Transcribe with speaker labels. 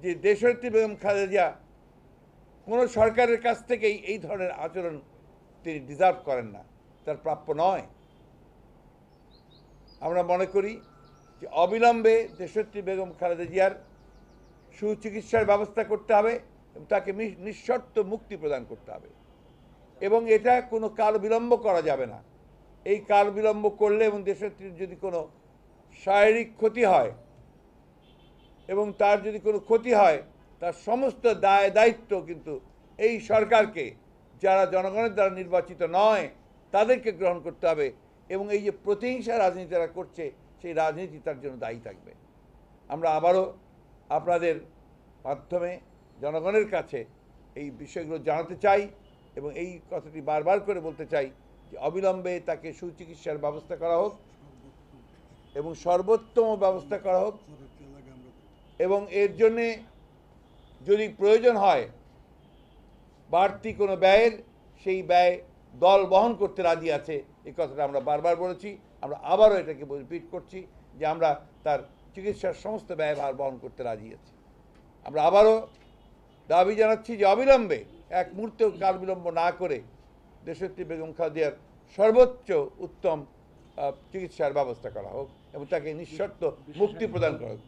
Speaker 1: যে দেশনেত্রী বেগম খালেদা জিয়া কোনো সরকারের কাছ থেকেই এই ধরনের আচরণ তিনি ডিজার্ভ করেন না। তার প্রাপ্য নয়। আমরা মনে করি যে অবিলম্বে দেশনেত্রী বেগম খালেদা জিয়ার সুচিকিৎসার ব্যবস্থা করতে হবে এবং তাকে নিঃশর্ত মুক্তি প্রদান করতে হবে। এবং এটা কোনো কাল বিলম্ব করা যাবে না। এই কাল বিলম্ব করলে এবং দেশনেত্রীর যদি কোনো শারীরিক ক্ষতি হয় এবং তার যদি কোনো ক্ষতি হয়, তার সমস্ত দায়, দায়িত্ব কিন্তু এই সরকারকে, যারা জনগণের দ্বারা নির্বাচিত নয়, তাদেরকে গ্রহণ করতে হবে এবং এই যে প্রতিহিংসা রাজনীতি তারা করছে, সেই রাজনীতি তার জন্য দায়ী থাকবে। আমরা আবারও আপনাদের মাধ্যমে জনগণের কাছে এই বিষয়গুলো জানাতে চাই এবং এই কথাটি বারবার করে বলতে চাই যে অবিলম্বে তাকে সুচিকিৎসার ব্যবস্থা করা হোক এবং সর্বোত্তম ব্যবস্থা করা হোক এবং এর জন্যে যদি প্রয়োজন হয় বাড়তি কোনো ব্যয়ের, সেই ব্যয় দল বহন করতে রাজি আছে। এই কথাটা আমরা বারবার বলেছি। আমরা আবারও এটাকে রিপিট করছি যে আমরা তার চিকিৎসার সমস্ত ব্যয়ভার বহন করতে রাজি আছি। আমরা আবারও দাবি জানাচ্ছি যে অবিলম্বে এক মুহূর্তেও কাল বিলম্ব না করে দেশত্রী বেগম খাদিয়ার সর্বোচ্চ উত্তম চিকিৎসার ব্যবস্থা করা হোক এবং তাকে নিঃশর্ত মুক্তি প্রদান করা হোক।